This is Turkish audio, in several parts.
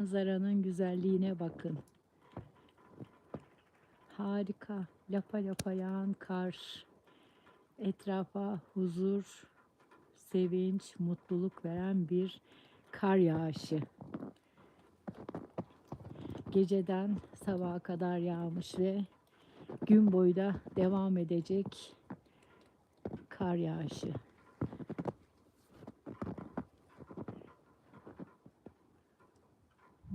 Manzaranın güzelliğine bakın. Harika. Lapa lapa yağan kar. Etrafa huzur, sevinç, mutluluk veren bir kar yağışı. Geceden sabaha kadar yağmış ve gün boyu da devam edecek kar yağışı.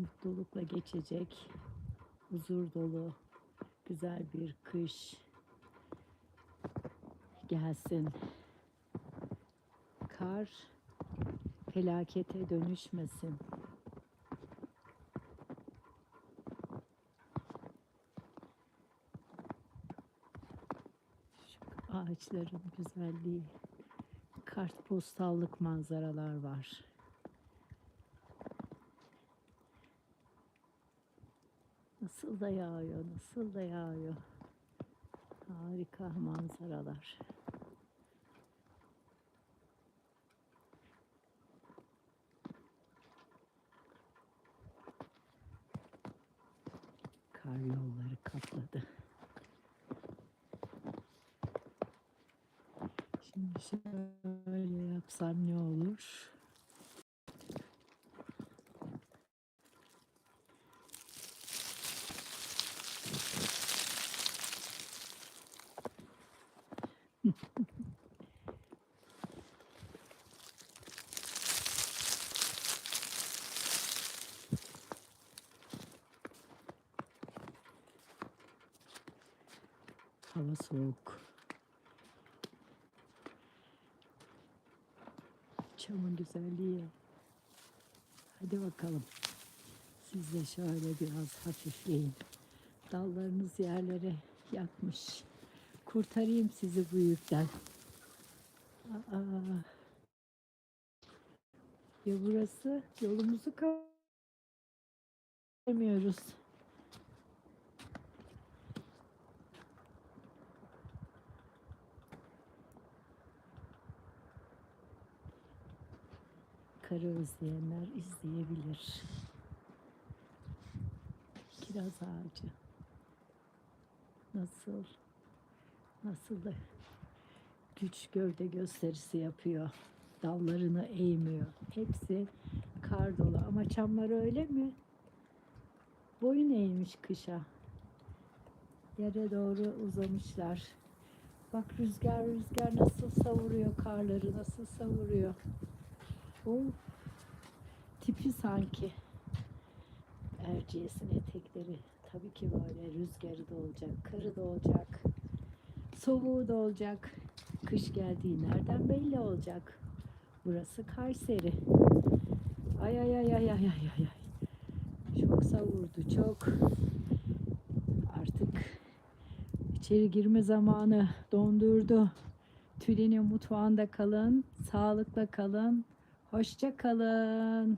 Mutlulukla geçecek, huzur dolu, güzel bir kış gelsin. Kar felakete dönüşmesin. Şu ağaçların güzelliği, kartpostallık manzaralar var. Nasıl da yağıyor, nasıl da yağıyor. Harika manzaralar. Kar yolları kapladı. Şimdi şöyle yapsam ne olur? Hava soğuk. Çamın güzelliği. Hadi bakalım. Siz de şöyle biraz hafifleyin. Dallarınız yerlere yatmış. Kurtarayım sizi bu yükten. Aa. Ya burası yolumuzu kapatmıyoruz. Karı özleyenler izleyebilir. Kiraz ağacı. Nasıl? Nasıl da güç gövde gösterisi yapıyor. Dallarını eğmiyor. Hepsi kar dolu. Ama çamlar öyle mi? Boyun eğmiş kışa. Yere doğru uzamışlar. Bak rüzgar rüzgar nasıl savuruyor karları, nasıl savuruyor. Of, tipi sanki. Erciyes'in etekleri tabii ki böyle rüzgarı da olacak, karı da olacak, soğuğu da olacak. Kış geldiği nereden belli olacak? Burası Kayseri. Ay ay ay ay ay ay ay. Çok savurdu, çok. Artık içeri girme zamanı dondurdu. Tülin'in mutfağında kalın, sağlıkla kalın, hoşça kalın.